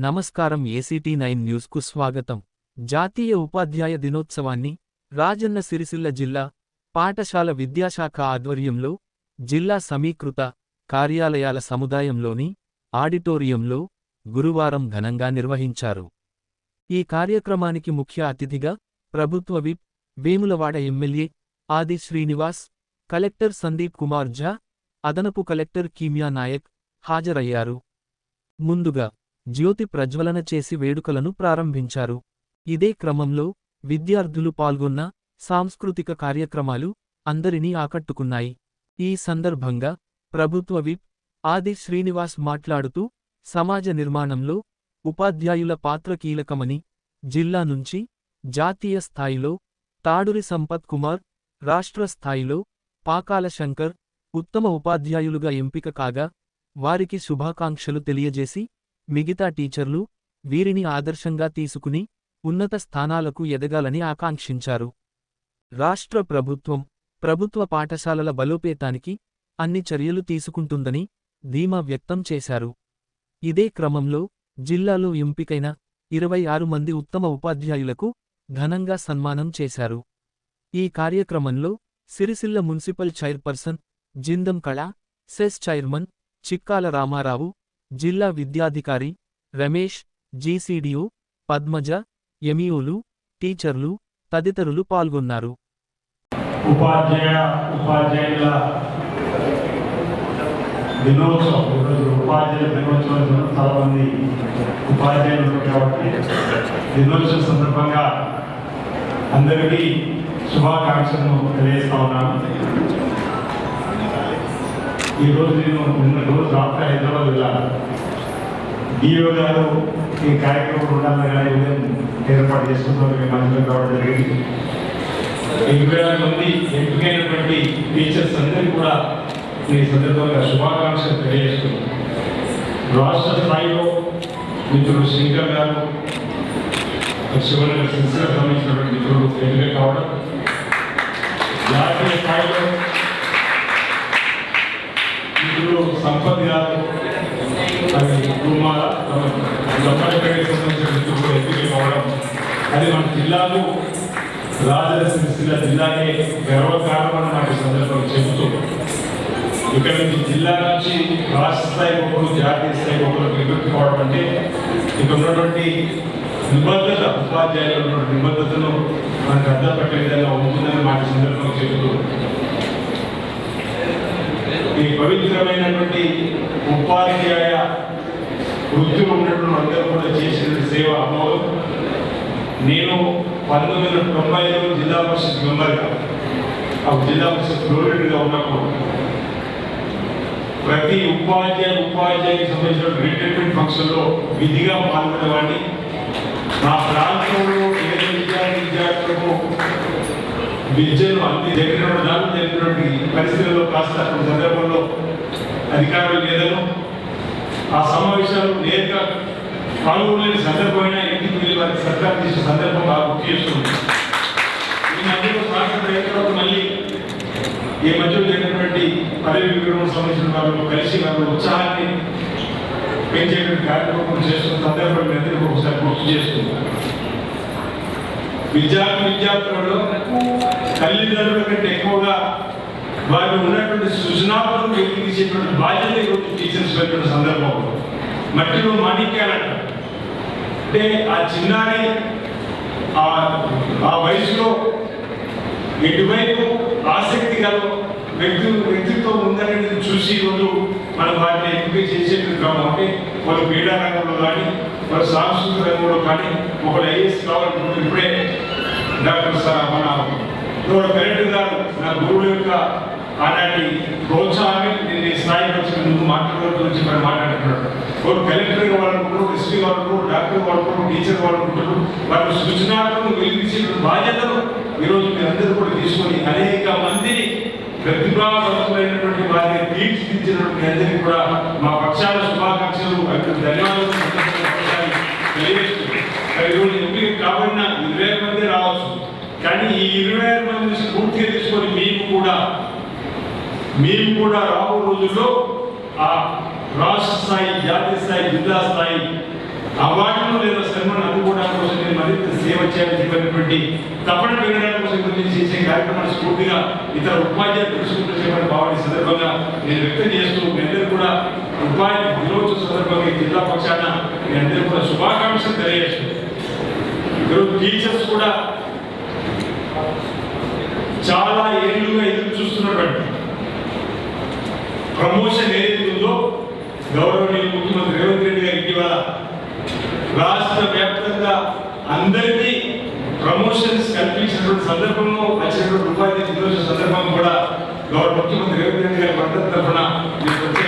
నమస్కారం ACT nine న్యూస్కు స్వాగతం. జాతీయ ఉపాధ్యాయ దినోత్సవాన్ని రాజన్న సిరిసిల్ల జిల్లా పాఠశాల విద్యాశాఖ ఆధ్వర్యంలో జిల్లా సమీకృత కార్యాలయాల సముదాయంలోని ఆడిటోరియంలో గురువారం ఘనంగా నిర్వహించారు. ఈ కార్యక్రమానికి ముఖ్య అతిథిగా ప్రభుత్వ whip Vemulawada MLA Adi Srinivas collector Sandeep Kumar Jha అదనపు కలెక్టర్ కీమ్యా నాయక్ హాజరయ్యారు. ముందుగా జ్యోతి ప్రజ్వలన చేసి వేడుకలను ప్రారంభించారు. ఇదే క్రమంలో విద్యార్థులు పాల్గొన్న సాంస్కృతిక కార్యక్రమాలు అందరినీ ఆకట్టుకున్నాయి. ఈ సందర్భంగా ప్రభుత్వ విప్ ఆది శ్రీనివాస్ మాట్లాడుతూ సమాజ నిర్మాణంలో ఉపాధ్యాయుల పాత్ర కీలకమని జిల్లా నుంచి జాతీయ స్థాయిలో తాడురి సంపత్ కుమార్ రాష్ట్ర స్థాయిలో పాకాల శంకర్ ఉత్తమ ఉపాధ్యాయులుగా ఎంపిక కాగా వారికి శుభాకాంక్షలు తెలియజేసి మిగతా టీచర్లు వీరిని ఆదర్శంగా తీసుకుని ఉన్నత స్థానాలకు ఎదగాలని ఆకాంక్షించారు. రాష్ట్ర ప్రభుత్వం ప్రభుత్వ పాఠశాలల బలోపేతానికి అన్ని చర్యలు తీసుకుంటుందని ధీమా వ్యక్తం చేశారు. ఇదే క్రమంలో జిల్లాలో ఎంపికైన ఇరవై ఆరు మంది ఉత్తమ ఉపాధ్యాయులకు ఘనంగా సన్మానం చేశారు. ఈ కార్యక్రమంలో సిరిసిల్ల మున్సిపల్ చైర్పర్సన్ జిందం కళ సెస్ చైర్మన్ చిక్కాల రామారావు జిల్లా విద్యాధికారి రమేష్ జీసీడీఓ పద్మజ ఎమిఓలు టీచర్లు తదితరులు పాల్గొన్నారు. ఉపాధ్యాయ ఉపాధ్యాయుల దినోత్సవం. ఈరోజు ఉపాధ్యాయుల దినోత్సవం చాలా మంది ఉపాధ్యాయులు కాబట్టి దినోత్సవం సందర్భంగా అందరికీ శుభాకాంక్షలను తెలియజేస్తా ఉన్నాను. ఈరోజు నేను నిన్న రోజు రాత్రి హైదరాబాద్ వెళ్ళాను. డిఓ గారు ఈ కార్యక్రమం ఉండాలని కానీ ఉదయం ఏర్పాటు చేసుకుంటారు మీ మధ్యలో కావడం జరిగింది. ఇరవై ఆరు మంది ఎంపికైనటువంటి టీచర్స్ అందరికీ కూడా ఈ సందర్భంగా శుభాకాంక్షలు తెలియజేస్తున్నాను. రాష్ట్ర స్థాయిలో మిత్రుడు శంకర్ గారు శివనగర్ సిరిసిల్ల సంబంధించినటువంటి మిత్రుడు ఎంపిక కావడం. జాతీయ స్థాయిలో సంపత్ గారు అది కుమార కావడం అది మన జిల్లాలో రాజన్న సిరిసిల్ల జిల్లాకే గర్వకారణమని నాకు ఈ సందర్భంగా చెబుతూ. ఇక్కడ నుంచి జిల్లా నుంచి రాష్ట్ర స్థాయి ఒకరు జాతీయ స్థాయి ఒకరు నివృత్తి కావడం అంటే ఇక్కడ ఉన్నటువంటి నిబద్ధత ఉపాధ్యాయులు ఉన్నటువంటి నిబద్ధతను మనకు అర్థం పట్టే విధంగా ఉంటుందని మాట సందర్భంగా చెబుతూ. ఈ పవిత్రమైనటువంటి ఉపాధ్యాయ వృత్తిలో ఉన్నటువంటి అందరూ కూడా చేసిన సేవ అమోఘం నేను పంతొమ్మిది వందల తొంభై ఐదులో జిల్లా పరిషత్ మెంబర్గా ఆ జిల్లా పరిషత్ ప్రోడెడ్గా ఉన్నప్పుడు ప్రతి ఉపాధ్యాయ ఉపాధ్యాయుకి సంబంధించిన రిటైర్మెంట్ ఫంక్షన్లో విధిగా పాల్గొనేవాడిని. నా ప్రాంతంలో ఏ విద్యార్థి విద్యార్థులకు విద్యను అన్ని దగ్గర దాన్ని జరిగినటువంటి పరిస్థితుల్లో కాస్త సందర్భంలో అధికారులు లేదను. ఆ సమావేశాలు నేరుగా పాల్గొనలేని సందర్భమైనా ఇంటికి వెళ్ళి వారికి సర్కారు చేసిన సందర్భం బాగా గుర్తు చేస్తుంది. ఈ మధ్యలో రాష్ట్ర రైతులకు మళ్ళీ ఈ మధ్యలో జరిగినటువంటి పదవి విగ్రహం సంబంధించిన వాళ్ళు కలిసి వాళ్ళ ఉత్సాహాన్ని పెంచేటువంటి కార్యక్రమం చేస్తున్న సందర్భం మీ అందరికీ ఒకసారి గుర్తు చేస్తున్నారు విద్యార్థి విద్యార్థులలో తల్లిదండ్రుల కంటే ఎక్కువగా వారు ఉన్నటువంటి సృజనాత్మకం వెలిగించేటువంటి బాధ్యత ఈరోజు టీచర్స్ పెట్టిన సందర్భంలో మట్టిలో మాణిక్యాలంట. అంటే ఆ చిన్నారి ఆ ఆ వయసులో ఎటువైపు ఆసక్తి గల వ్యక్తి వ్యక్తిత్వం ఉందనేది చూసి ఈరోజు మనం వాటిని ఎంపిక చేసేటువంటి క్రమం అంటే వాళ్ళు క్రీడా రంగంలో కానీ వాళ్ళ సాంస్కృతిక రంగంలో కానీ ఒకళ్ళు ఐఏఎస్ కావాలనుకుంటే ఇప్పుడే డాక్టర్ సార్ మన గౌరవ గారు నా గురువుల యొక్క ఆనాటి ప్రోత్సాహమే నేను ఈ స్థాయికి వచ్చిన ముందు మాట్లాడుతూ గురించి మరి మాట్లాడుతున్నాడు. వాళ్ళు కలెక్టర్ వాడుకుంటారు ఎస్పీ వాడుకుంటారు డాక్టర్ వాడుకుంటారు టీచర్ వాడుకుంటారు వాళ్ళు సృజనాత్మకం వెలిగించే బాధ్యతలు ఈరోజు మీరందరూ కూడా తీసుకొని అనేక మందిని ప్రతిభావంతులైనటువంటి వారిని తీర్చిదిద్దినటువంటి అందరికీ కూడా మా పక్షాల శుభాకాంక్షలు అక్కడ ధన్యవాదాలు ఈరోజు ఎంపిక కాబడిన ఇరవై మంది రావచ్చు. కానీ ఈ ఇరవై ఆరు మంది స్ఫూర్తిగా తీసుకొని మీకు కూడా మేము కూడా రాబో రోజుల్లో ఆ రాష్ట్ర స్థాయి జాతీయ స్థాయి జిల్లా స్థాయి అవార్డులు లేదా శ్రమను అందుకోవడానికి కోసం నేను మరింత సేవ చేయాలని చెప్పినటువంటి తపన పెరగడానికి కోసం గురించి చేసే కార్యక్రమాన్ని స్ఫూర్తిగా ఇతర ఉపాధ్యాయులు తెలుసుకుంటూ చెప్పని భావాన్ని సందర్భంగా నేను వ్యక్తం చేస్తూ మీ అందరూ కూడా ఉపాధి దినోత్సవ సందర్భంగా జిల్లా పక్షాన మీ అందరూ కూడా శుభాకాంక్షలు తెలియజేస్తున్నాను ఈరోజు టీచర్స్ కూడా చాలా ఏళ్ళుగా ఎదురు ప్రమోషన్ ఏదైతే ఉందో గౌరవనీయ ముఖ్యమంత్రి రేవంత్ రెడ్డి గారి ఇటీవల రాష్ట్ర వ్యాప్తంగా అందరికీ ప్రమోషన్స్ కల్పించినటువంటి సందర్భంలో వచ్చినటువంటి ఉపాధి దినోత్సవ సందర్భం కూడా గౌరవ ముఖ్యమంత్రి రేవంత్ రెడ్డి గారి మద్దతు తరఫున నేను ప్రత్యేక